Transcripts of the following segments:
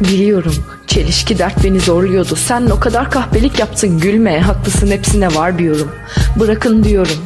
Biliyorum. Çelişki dert beni zorluyordu. Sen o kadar kahpelik yaptın gülme. Haklısın hepsine var bir yorum. Bırakın diyorum.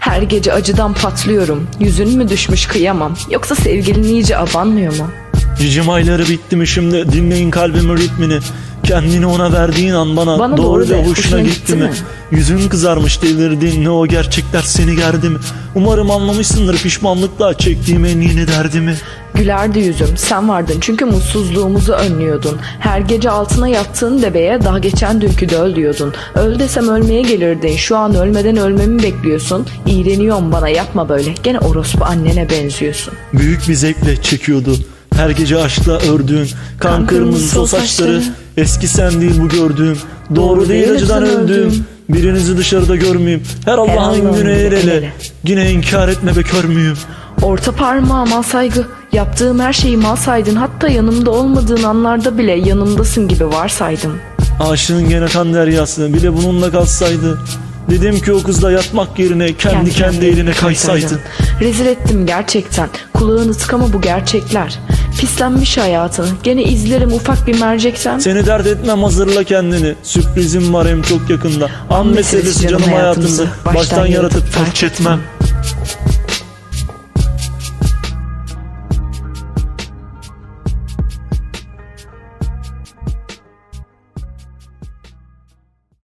Her gece acıdan patlıyorum. Yüzün mü düşmüş kıyamam. Yoksa sevgilin iyice abanmıyor mu? Cicim ayları bitti mi şimdi dinleyin kalbimin ritmini Kendini ona verdiğin an bana, Bana doğru, doğru hoşuna hoşuna gitti, gitti mi? mi? Yüzün kızarmış delirdin ne o gerçekler seni gerdi mi? Umarım anlamışsındır pişmanlıkla çektiğim en yeni derdimi Gülerdi yüzüm sen vardın çünkü mutsuzluğumuzu önlüyordun. Her gece altına yattığın bebeğe daha geçen dünkü de öl diyordun. Öl desem ölmeye gelirdin şu an ölmeden ölmemi bekliyorsun. İğreniyorum bana yapma böyle gene orospu annene benziyorsun. Büyük bir zevkle çekiyordu her gece aşkla ördüğün Kan kırmızı sol saçları Eski sen değil bu gördüğüm Doğru değil acıdan öldüğüm Birinizi dışarıda görmeyeyim Her Allah'ın günü el ele. Yine inkar etme be kör müyüm Orta parmağıma saygı. Yaptığım her şeyi mal saydın. Hatta yanımda olmadığın anlarda bile yanımdasın gibi varsaydım Aşığın gene kan deryası bile bununla kalsaydı. Dedim ki o kızla yatmak yerine kendi kendi, eline kaysaydı Rezil ettim gerçekten. Kulağını tıkama bu gerçekler. Pislenmiş hayatını Gene izlerim ufak bir merceksen Seni dert etmem hazırla kendini. Sürprizim var hem çok yakında. An meselesi canım hayatımda. Baştan yaratıp felç etmem